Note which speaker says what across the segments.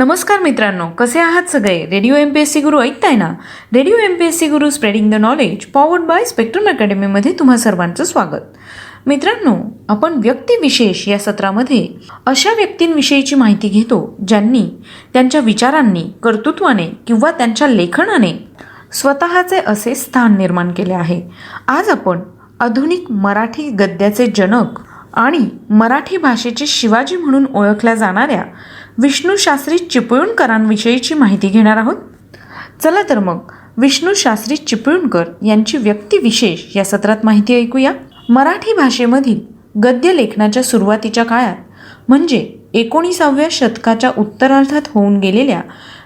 Speaker 1: नमस्कार मित्रांनो कसे आहात सगळे? Radio M P S C Guru ऐकताय ना? Radio M P S C Guru spreading the knowledge powered by Spectrum अकॅडमीमध्ये तुम्हा सर्वांचं स्वागत. मित्रांनो आपण व्यक्तिविशेष या सत्रामध्ये अशा व्यक्तींविषयीची माहिती घेतो ज्यांनी त्यांच्या विचारांनी कर्तृत्वाने किंवा त्यांच्या लेखनाने स्वतःचे असे स्थान निर्माण केले आहे. आज आपण आधुनिक मराठी गद्याचे जनक आणि मराठी भाषेचे शिवाजी म्हणून ओळखल्या जाणाऱ्या विष्णू शास्त्री चिपळूणकरांविषयीची माहिती घेणार आहोत. चला तर मग विष्णू शास्त्री चिपळूणकर यांची व्यक्तिविशेष या सत्रात माहिती ऐकूया. मराठी भाषेमधील गद्य लेखनाच्या सुरुवातीच्या काळात म्हणजे एकोणीसाव्या शतकाच्या उत्तरार्धात होऊन गेलेल्या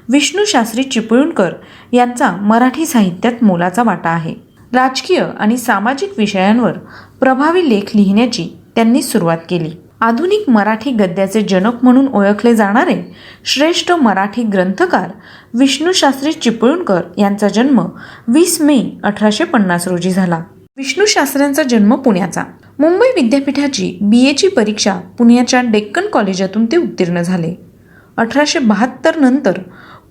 Speaker 1: विष्णू शास्त्री चिपळूणकर यांचा मराठी साहित्यात मोलाचा वाटा आहे. राजकीय आणि सामाजिक विषयांवर प्रभावी लेख लिहिण्याची त्यांनी सुरुवात केली. आधुनिक मराठी गद्याचे जनक म्हणून ओळखले जाणारे श्रेष्ठ मराठी ग्रंथकार विष्णूशास्त्री चिपळूणकर यांचा जन्म वीस मे अठराशे पन्नास रोजी झाला. विष्णूशास्त्र्यांचा जन्म पुण्याचा. मुंबई विद्यापीठाची बी एची परीक्षा पुण्याच्या डेक्कन कॉलेजातून ते उत्तीर्ण झाले. अठराशे बहात्तर नंतर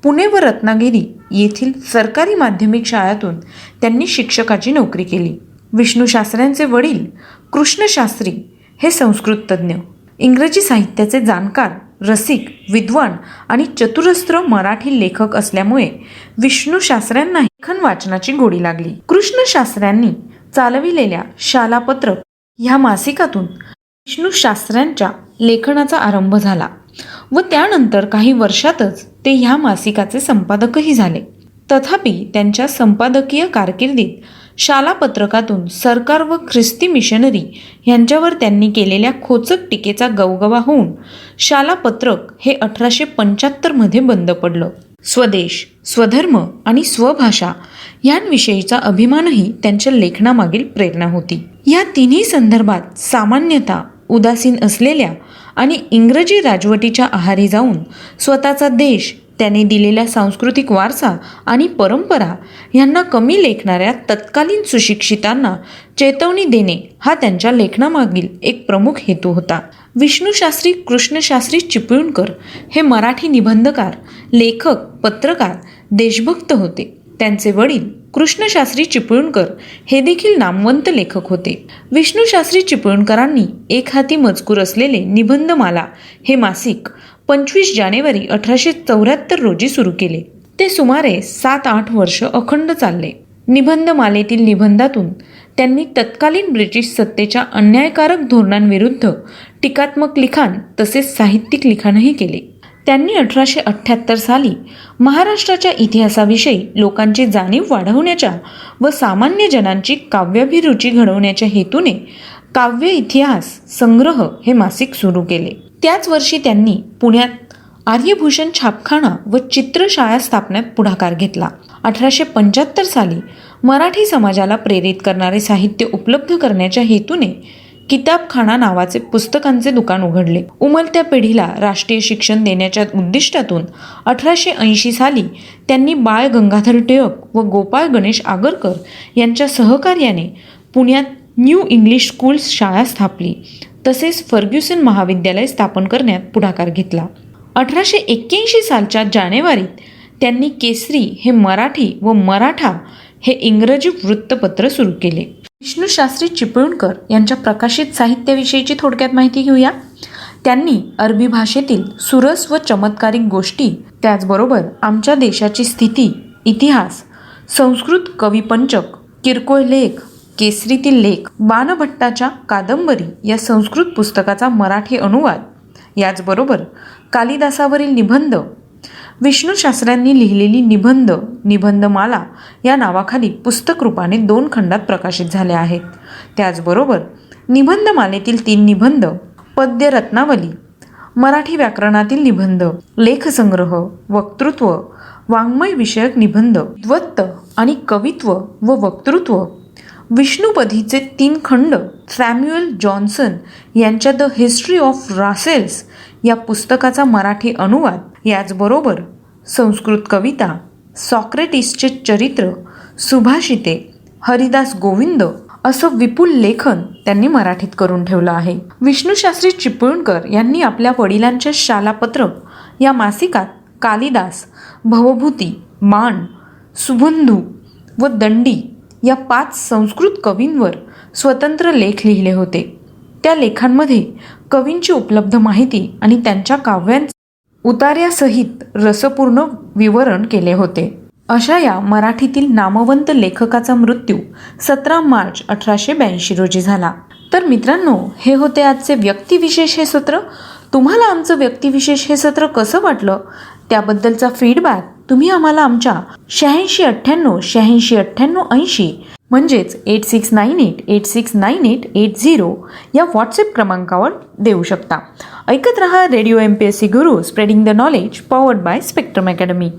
Speaker 1: पुणे व रत्नागिरी येथील सरकारी माध्यमिक शाळातून त्यांनी शिक्षकाची नोकरी केली. विष्णू शास्त्र्यांचे वडील कृष्णशास्त्री हे संस्कृत तज्ज्ञ इंग्रजी साहित्याचे जाणकार रसिक विद्वान आणि चतुरस्त्र मराठी लेखक असल्यामुळे विष्णू शास्त्र्यांना लेखन वाचनाची गोडी लागली. कृष्ण शास्त्र्यांनी चालविलेल्या शालापत्रक ह्या मासिकातून विष्णू शास्त्र्यांच्या लेखनाचा आरंभ झाला व त्यानंतर काही वर्षातच ते ह्या मासिकाचे संपादकही झाले. तथापि त्यांच्या संपादकीय कारकिर्दीत शालापत्रकातून सरकार व ख्रिस्ती मिशनरी यांच्यावर त्यांनी केलेल्या खोचक टीकेचा गवगवा होऊन शालापत्रक हे अठराशे पंच्याहत्तरमध्ये बंद पडलं. स्वदेश स्वधर्म आणि स्वभाषा यांविषयीचा अभिमानही त्यांच्या लेखनामागील प्रेरणा होती. या तिन्ही संदर्भात सामान्यतः उदासीन असलेल्या आणि इंग्रजी राजवटीच्या आहारी जाऊन स्वतःचा देश त्याने दिलेल्या सांस्कृतिक वारसा आणि परंपरा यांना कमी लेखणाऱ्या तत्कालीन सुशिक्षितांना चेतवणी देणे हा त्यांच्या लेखनामागील एक प्रमुख हेतू होता. विष्णूशास्त्री कृष्णशास्त्री चिपळूणकर हे मराठी निबंधकार लेखक पत्रकार देशभक्त होते. त्यांचे वडील कृष्णशास्त्री चिपळूणकर हे देखील नामवंत लेखक होते. विष्णूशास्त्री चिपळूणकरांनी एक हाती मजकूर असलेले निबंधमाला हे मासिक पंचवीस जानेवारी अठराशे चौऱ्याहत्तर रोजी सुरू केले. ते सुमारे सात आठ वर्ष अखंड चालले. निबंधमालेतील निबंधातून त्यांनी तत्कालीन ब्रिटिश सत्तेच्या अन्यायकारक धोरणांविरुद्ध टीकात्मक लिखाण तसेच साहित्यिक लिखाणही केले. त्यांनी अठराशे अठ्ठ्याहत्तर साली महाराष्ट्राच्या इतिहासाविषयी लोकांची जाणीव वाढवण्याच्या व सामान्य जनांची काव्याभिरुची घडवण्याच्या हेतूने काव्य इतिहास संग्रह हे मासिक सुरू केले. त्याच वर्षी त्यांनी पुण्यात आर्यभूषण छापखाना व चित्रशाळा स्थापण्यात पुढाकार घेतला. अठराशे पंच्याहत्तर साली मराठी समाजाला प्रेरित करणारे साहित्य उपलब्ध करण्याच्या हेतूने किताबखाना नावाचे पुस्तकांचे दुकान उघडले. उमलत्या पिढीला राष्ट्रीय शिक्षण देण्याच्या उद्दिष्टातून अठराशे ऐंशी साली त्यांनी बाळ गंगाधर टिळक व गोपाळ गणेश आगरकर यांच्या सहकार्याने पुण्यात न्यू इंग्लिश स्कूल्स शाळा स्थापली. तसेच फर्ग्युसन महाविद्यालय स्थापन करण्यात पुढाकार घेतला. अठराशे एक्क्याऐंशी सालच्या जानेवारीत त्यांनी केसरी हे मराठी व मराठा हे इंग्रजी वृत्तपत्र सुरू केले. विष्णूशास्त्री चिपळूणकर यांच्या प्रकाशित साहित्याविषयीची थोडक्यात माहिती घेऊया. त्यांनी अरबी भाषेतील सुरस व चमत्कारिक गोष्टी त्याचबरोबर आमच्या देशाची स्थिती इतिहास संस्कृत कविपंचक किरकोळ लेख केसरीतील लेख बाणभट्टाच्या कादंबरी या संस्कृत पुस्तकाचा मराठी अनुवाद. याचबरोबर कालिदासावरील निबंध विष्णू शास्त्र्यांनी लिहिलेली निबंध निबंधमाला या नावाखाली पुस्तक रूपाने दोन खंडात प्रकाशित झाले आहेत. त्याचबरोबर निबंधमालेतील तीन निबंध पद्य रत्नावली मराठी व्याकरणातील निबंध लेखसंग्रह वक्तृत्व वाङ्मय विषयक निबंध द्वत्त आणि कवित्व व वक्तृत्व विष्णुपधीचे तीन खंड सॅम्युएल जॉन्सन यांच्या द हिस्ट्री ऑफ रासेल्स या पुस्तकाचा मराठी अनुवाद. याचबरोबर संस्कृत कविता सॉक्रेटिसचे चरित्र सुभाषिते हरिदास गोविंद असं विपुल लेखन त्यांनी मराठीत करून ठेवलं आहे. विष्णूशास्त्री चिपळूणकर यांनी आपल्या वडिलांच्या शालापत्रक या मासिकात कालिदास भवभूती मान सुबंधू व दंडी या पाच संस्कृत कवींवर स्वतंत्र लेख लिहिले होते. त्या लेखांमध्ये कवींची उपलब्ध माहिती आणि त्यांच्या काव्यांचे उतार्यासहित रसपूर्ण विवरण केले होते. अशा या मराठीतील नामवंत लेखकाचा मृत्यू सतरा मार्च अठराशे ब्याऐंशी रोजी झाला. तर मित्रांनो हे होते आजचे व्यक्तिविशेष हे सत्र. तुम्हाला आमचं व्यक्तिविशेष हे सत्र कसं वाटलं? त्याबद्दलचा फीडबॅक तुम्ही आम्हाला आमच्या शहाऐंशी अठ्ठ्याण्णव शहाऐंशी अठ्ठ्याण्णव ऐंशी म्हणजेच eight six nine eight eight six nine eight eight zero या व्हॉट्सअप क्रमांकावर देऊ शकता. ऐकत रहा radio M P S C Guru spreading the knowledge powered by Spectrum Academy